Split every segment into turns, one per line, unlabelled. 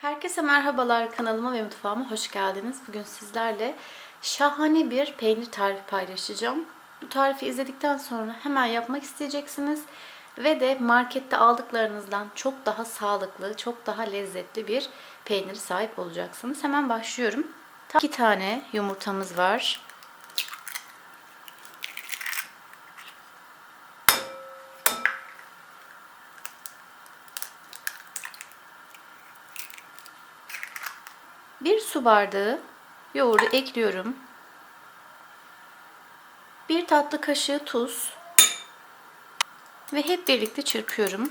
Herkese merhabalar kanalıma ve mutfağıma hoş geldiniz. Bugün sizlerle şahane bir peynir tarifi paylaşacağım. Bu tarifi izledikten sonra hemen yapmak isteyeceksiniz. Ve de markette aldıklarınızdan çok daha sağlıklı, çok daha lezzetli bir peyniri sahip olacaksınız. Hemen başlıyorum. 2 tane yumurtamız var. Bir su bardağı yoğurdu ekliyorum. Bir tatlı kaşığı tuz ve hep birlikte çırpıyorum.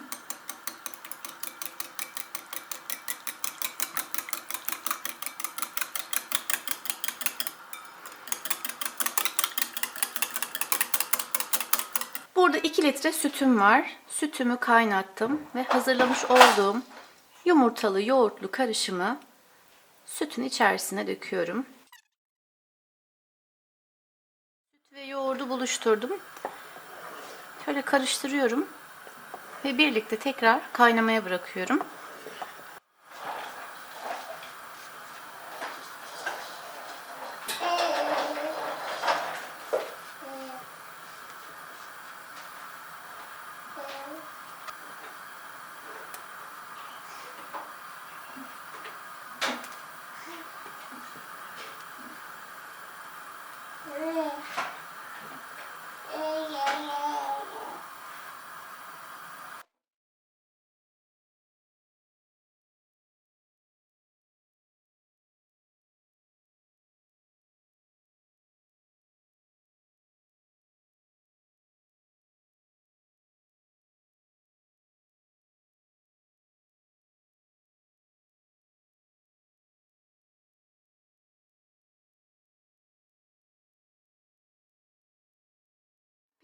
Burada 2 litre sütüm var. Sütümü kaynattım ve hazırlamış olduğum yumurtalı yoğurtlu karışımı sütün içerisine döküyorum. Süt ve yoğurdu buluşturdum. Şöyle karıştırıyorum ve birlikte tekrar kaynamaya bırakıyorum.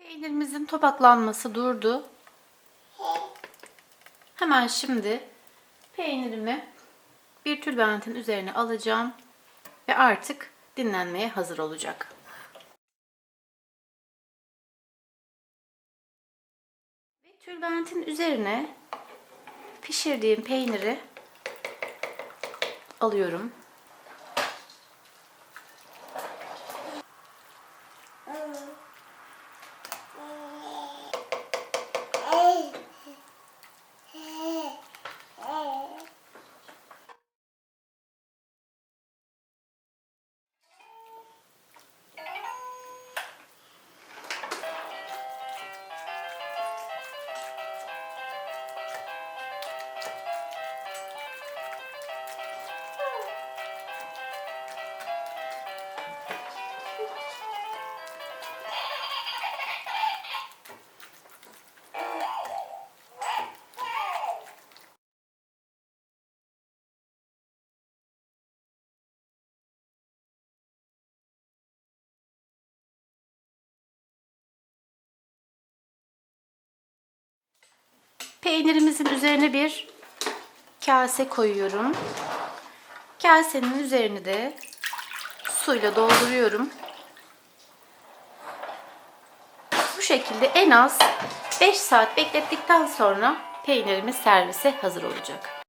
Peynirimizin topaklanması durdu. Hemen şimdi peynirimi bir tülbentin üzerine alacağım ve artık dinlenmeye hazır olacak. Ve tülbentin üzerine pişirdiğim peyniri alıyorum. Peynirimizin üzerine bir kase koyuyorum. Kasenin üzerini de suyla dolduruyorum. Bu şekilde en az 5 saat beklettikten sonra peynirimiz servise hazır olacak.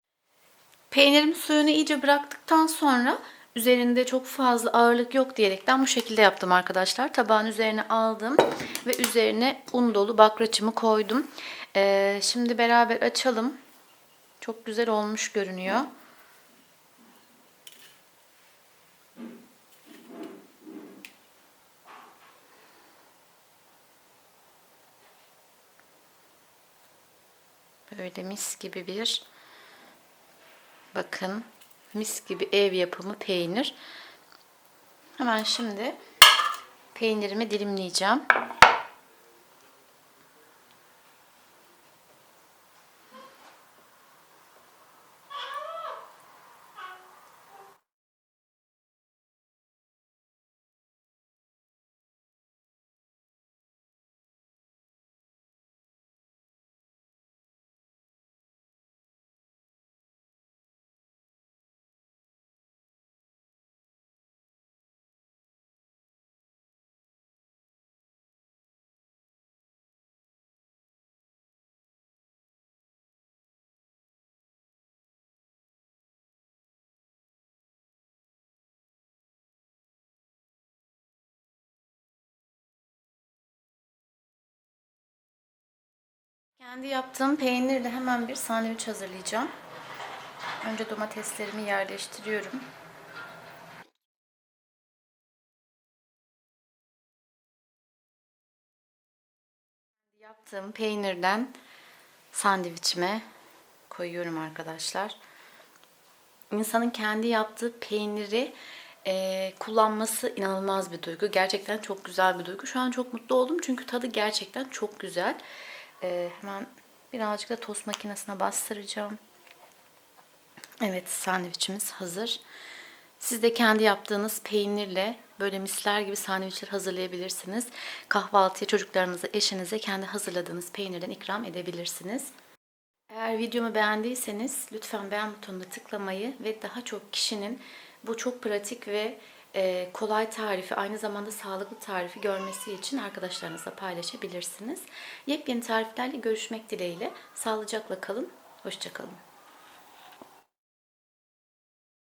Peynirimin suyunu iyice bıraktıktan sonra üzerinde çok fazla ağırlık yok diyerekten bu şekilde yaptım arkadaşlar. Tabağın üzerine aldım ve üzerine un dolu bakraçımı koydum. Ee, şimdi beraber açalım. Çok güzel olmuş görünüyor. Böyle mis gibi bir bakın mis gibi ev yapımı peynir. Hemen şimdi peynirimi dilimleyeceğim. Kendi yaptığım peynirle hemen bir sandviç hazırlayacağım. Önce domateslerimi yerleştiriyorum. Yaptığım peynirden sandviçime koyuyorum arkadaşlar. İnsanın kendi yaptığı peyniri e, kullanması inanılmaz bir duygu. Gerçekten çok güzel bir duygu. Şu an çok mutlu oldum çünkü tadı gerçekten çok güzel. E, hemen birazcık da tost makinesine bastıracağım. Evet sandviçimiz hazır. Siz de kendi yaptığınız peynirle böyle misler gibi sandviçler hazırlayabilirsiniz. Kahvaltıya çocuklarınıza, eşinize kendi hazırladığınız peynirden ikram edebilirsiniz. Eğer videomu beğendiyseniz lütfen beğen butonuna tıklamayı ve daha çok kişinin bu çok pratik ve e, kolay tarifi aynı zamanda sağlıklı tarifi görmesi için arkadaşlarınızla paylaşabilirsiniz. Yepyeni tariflerle görüşmek dileğiyle. Sağlıcakla kalın. Hoşçakalın.